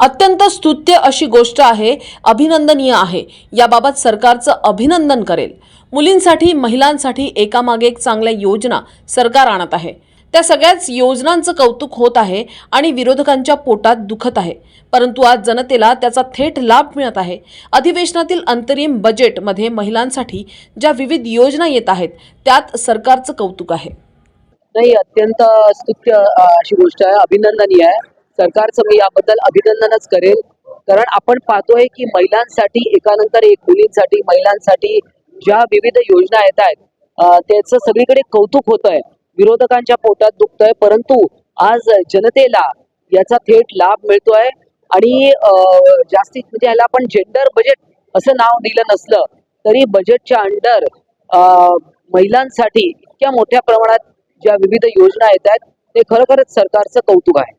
अत्यंत स्तुत्य अशी गोष्ट आहे अभिनंदनीय आहे. याबाबत सरकारचं अभिनंदन करेल. मुलींसाठी महिलांसाठी एकामागे एक चांगल्या योजना सरकार आणत आहे. त्या सगळ्याच योजनांचं कौतुक होत आहे आणि विरोधकांच्या पोटात दुखत आहे. परंतु आज जनतेला त्याचा थेट लाभ मिळत आहे. अधिवेशनातील अंतरिम बजेटमध्ये महिलांसाठी ज्या विविध योजना येत आहेत त्यात सरकारचं कौतुक आहे. नाही अत्यंत स्तुत्य अशी गोष्ट आहे. अभिनंदनीय आहे. सरकारचं मी याबद्दल अभिनंदनच करेल. कारण आपण पाहतोय की महिलांसाठी एकानंतर एक मुलींसाठी महिलांसाठी ज्या विविध योजना येत आहेत त्याचं सगळीकडे कौतुक होत आहे विरोधकांच्या पोटात दुखतंय परंतु आज जनतेला याचा थेट लाभ मिळतोय. आणि जास्तीत म्हणजे याला आपण जेंडर बजेट असं नाव दिलं नसलं तरी बजेटच्या अंडर महिलांसाठी इतक्या मोठ्या प्रमाणात ज्या विविध योजना येत आहेत ते खरोखरच सरकारचं कौतुक आहे.